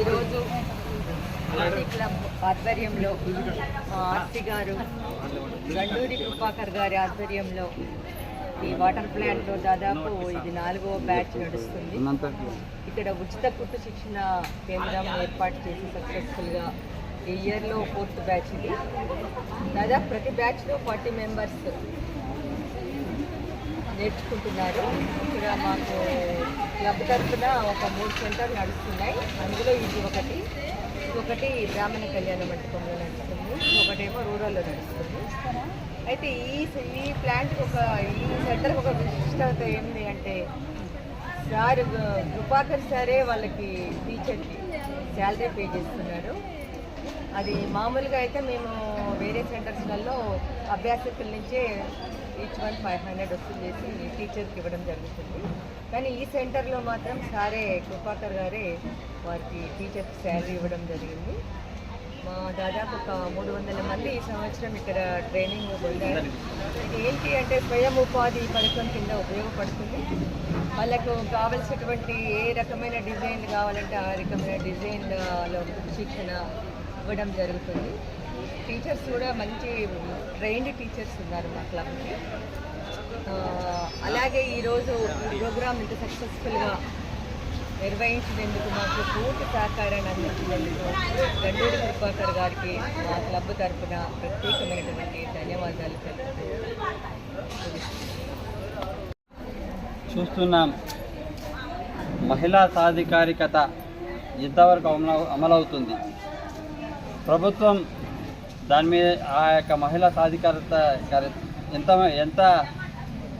ఈరోజు RT club ఆధ్వర్యంలో RT గారు గండూరి కృపాకర్ గారి ఆధ్వర్యంలో ఈ వాటర్ ప్లాంట్లో దాదాపు ఇది నాలుగవ బ్యాచ్ నడుస్తుంది. ఇక్కడ ఉచిత కుట్టు శిక్షణ కేంద్రం ఏర్పాటు చేసి సక్సెస్ఫుల్గా ఈ ఇయర్లో ఫోర్త్ బ్యాచ్ ఇది. దాదాపు ప్రతి బ్యాచ్లో ఫార్టీ మెంబర్స్ నేర్చుకుంటున్నారు. ఇక్కడ మాకు క్లబ్ తరఫున ఒక మూడు సెంటర్ నడుస్తున్నాయి. అందులో ఇది ఒకటి. ఒకటి బ్రాహ్మణ కళ్యాణ మంటపంలో నడుస్తుంది. ఒకటేమో రూరల్లో నడుస్తుంది. అయితే ఈ ఈ ప్లాంట్కి ఒక ఈ సెంటర్కి ఒక విశిష్టత ఏంటి అంటే సార్ కృపాకర్ సారే వాళ్ళకి టీచర్కి శాలరీ పే చేస్తున్నారు. అది మామూలుగా అయితే మేము వేరే సెంటర్స్లలో అభ్యాసకుల నుంచే ఈచ్ వన్ ఫైవ్ హండ్రెడ్ వసూలు చేసి టీచర్కి ఇవ్వడం జరుగుతుంది. కానీ ఈ సెంటర్లో మాత్రం సారే కృపాకర్ గారే వారికి టీచర్కి శాలరీ ఇవ్వడం జరిగింది. మా దాదాపు ఒక మూడు వందల మంది ఈ సంవత్సరం ఇక్కడ ట్రైనింగ్ పొందారు. ఇది ఏంటి అంటే స్వయం ఉపాధి పథకం కింద ఉపయోగపడుతుంది. వాళ్ళకు కావలసినటువంటి ఏ రకమైన డిజైన్ కావాలంటే ఆ రకమైన డిజైన్లో శిక్షణ ఇవ్వడం జరుగుతుంది. టీచర్స్ కూడా మంచి ట్రైన్డ్ టీచర్స్ ఉన్నారు మా క్లబ్కి. అలాగే ఈరోజు ప్రోగ్రామ్ ఇంత సక్సెస్ఫుల్గా నిర్వహించినందుకు మాకు పూర్తి సహకారాన్ని అందించినందుకు గండూరి కృపాకర్ గారికి మా క్లబ్ తరఫున ప్రత్యేకమైనటువంటి ధన్యవాదాలు చూస్తున్నాం. మహిళా సాధికారికత ఎంతవరకు అమలవుతుంది. ప్రభుత్వం దాని మీద ఆ యొక్క మహిళా సాధికారత ఎంత ఎంత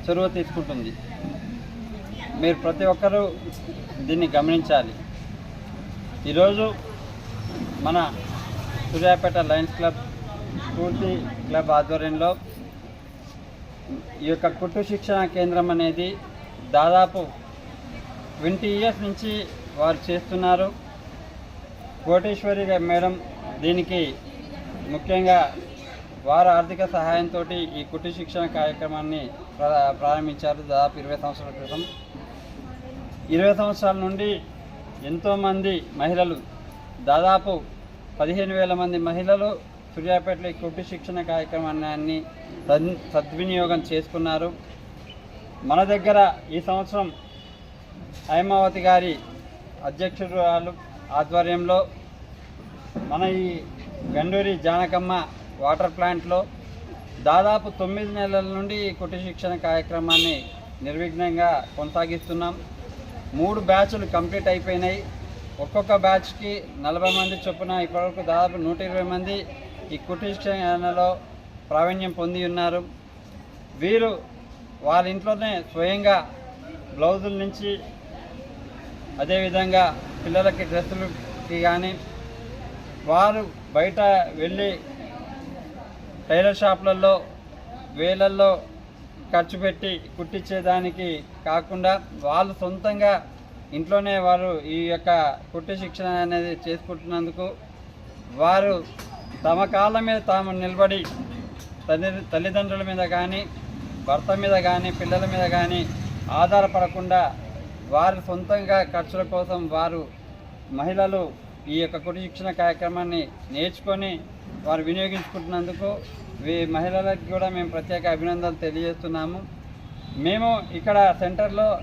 చొరవ తీసుకుంటుంది? మీరు ప్రతి ఒక్కరూ దీన్ని గమనించాలి. ఈరోజు మన Suryapet lions club Spoorthi club ఆధ్వర్యంలో ఈ యొక్క కుట్టు శిక్షణ కేంద్రం అనేది దాదాపు ట్వంటీ ఇయర్స్ నుంచి వారు చేస్తున్నారు. కోటేశ్వరి మేడం దీనికి ముఖ్యంగా వారి ఆర్థిక సహాయంతో ఈ కుట్టు శిక్షణ కార్యక్రమాన్ని ప్రారంభించారు దాదాపు ఇరవై సంవత్సరాల క్రితం. ఇరవై సంవత్సరాల నుండి ఎంతోమంది మహిళలు దాదాపు పదిహేను వేల మంది మహిళలు సూర్యాపేటలో ఈ కుట్టు శిక్షణ కార్యక్రమాన్ని సద్వినియోగం చేసుకున్నారు. మన దగ్గర ఈ సంవత్సరం హైమావతి గారి అధ్యక్షురాలు ఆధ్వర్యంలో మన ఈ గండూరి జానకమ్మ వాటర్ ప్లాంట్లో దాదాపు తొమ్మిది నెలల నుండి ఈ శిక్షణ కార్యక్రమాన్ని నిర్విఘ్నంగా కొనసాగిస్తున్నాం. మూడు బ్యాచ్లు కంప్లీట్ అయిపోయినాయి. ఒక్కొక్క బ్యాచ్కి నలభై మంది చొప్పున ఇప్పటివరకు దాదాపు నూట ఇరవై మంది ఈ కుటి శిక్షణలో ప్రావీణ్యం పొంది ఉన్నారు. వీరు వాళ్ళ ఇంట్లోనే స్వయంగా బ్లౌజుల నుంచి అదేవిధంగా పిల్లలకి డ్రెస్సులకి కానీ వారు బయట వెళ్ళి టైలర్ షాప్లలో వేలల్లో ఖర్చు పెట్టి కుట్టించేదానికి కాకుండా వాళ్ళు సొంతంగా ఇంట్లోనే వారు ఈ యొక్క కుట్టు శిక్షణ అనేది చేసుకుంటున్నందుకు వారు తమ కాళ్ళ మీద తాము నిలబడి తల్లి తల్లిదండ్రుల మీద కానీ భర్త మీద కానీ పిల్లల మీద కానీ ఆధారపడకుండా వారు సొంతంగా ఖర్చుల కోసం వారు మహిళలు ఈ యొక్క కుటుంబ శిక్షణ కార్యక్రమాన్ని నేర్చుకొని వారు వినియోగించుకుంటున్నందుకు ఈ మహిళలకు కూడా మేము ప్రత్యేక అభినందనలు తెలియజేస్తున్నాము. మేము ఇక్కడ సెంటర్లో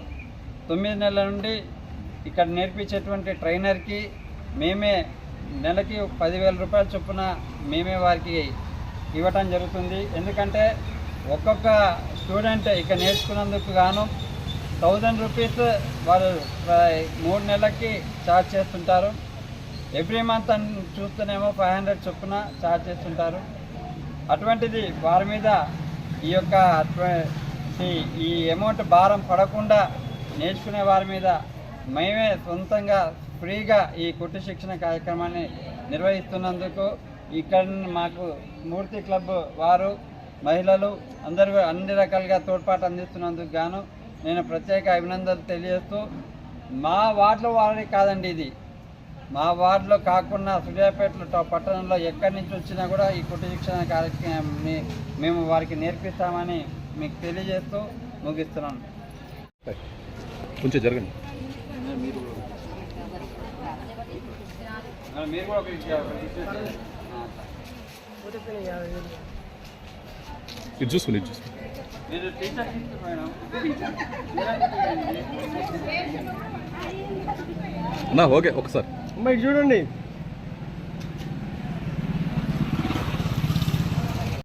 తొమ్మిది నెలల నుండి ఇక్కడ నేర్పించేటువంటి ట్రైనర్కి మేమే నెలకి పదివేల రూపాయల చొప్పున మేమే వారికి ఇవ్వటం జరుగుతుంది. ఎందుకంటే ఒక్కొక్క స్టూడెంట్ ఇక్కడ నేర్చుకున్నందుకు గాను థౌజండ్ రూపీస్ వారు ప్ర- మూడు నెలలకి ఛార్జ్ చేస్తుంటారు. ఎవ్రీ మంత్ అని చూస్తేనేమో ఫైవ్ హండ్రెడ్ చొప్పున ఛార్జ్ చేస్తుంటారు. అటువంటిది వారి మీద ఈ యొక్క ఈ- అమౌంట్ భారం పడకుండా నేర్చుకునే వారి మీద మేమే సొంతంగా ఫ్రీగా ఈ కుట్టు శిక్షణ కార్యక్రమాన్ని నిర్వహిస్తున్నందుకు ఇక్కడ మాకు మూర్తి క్లబ్ వారు మహిళలు అందరూ అన్ని రకాలుగా తోడ్పాటు అందిస్తున్నందుకు గాను నేను ప్రత్యేక అభినందనలు తెలియజేస్తూ మా వాటిలో వారి కాదండి ఇది. మా వార్డులో కాకుండా సూర్యాపేటలో పట్టణంలో ఎక్కడి నుంచి వచ్చినా కూడా ఈ కుటుంబ శిక్షణ కార్యక్రమాన్ని మేము వారికి నేర్పిస్తామని మీకు తెలియజేస్తూ ముగిస్తున్నాను. కొంచెం జరగండి. మీరు కూడా ఇది ఇది చూసుకోండి. మీరు టీచర్ మేడం. అన్నా ఓకే ఒకసారి. అమ్మ ఇటు చూడండి.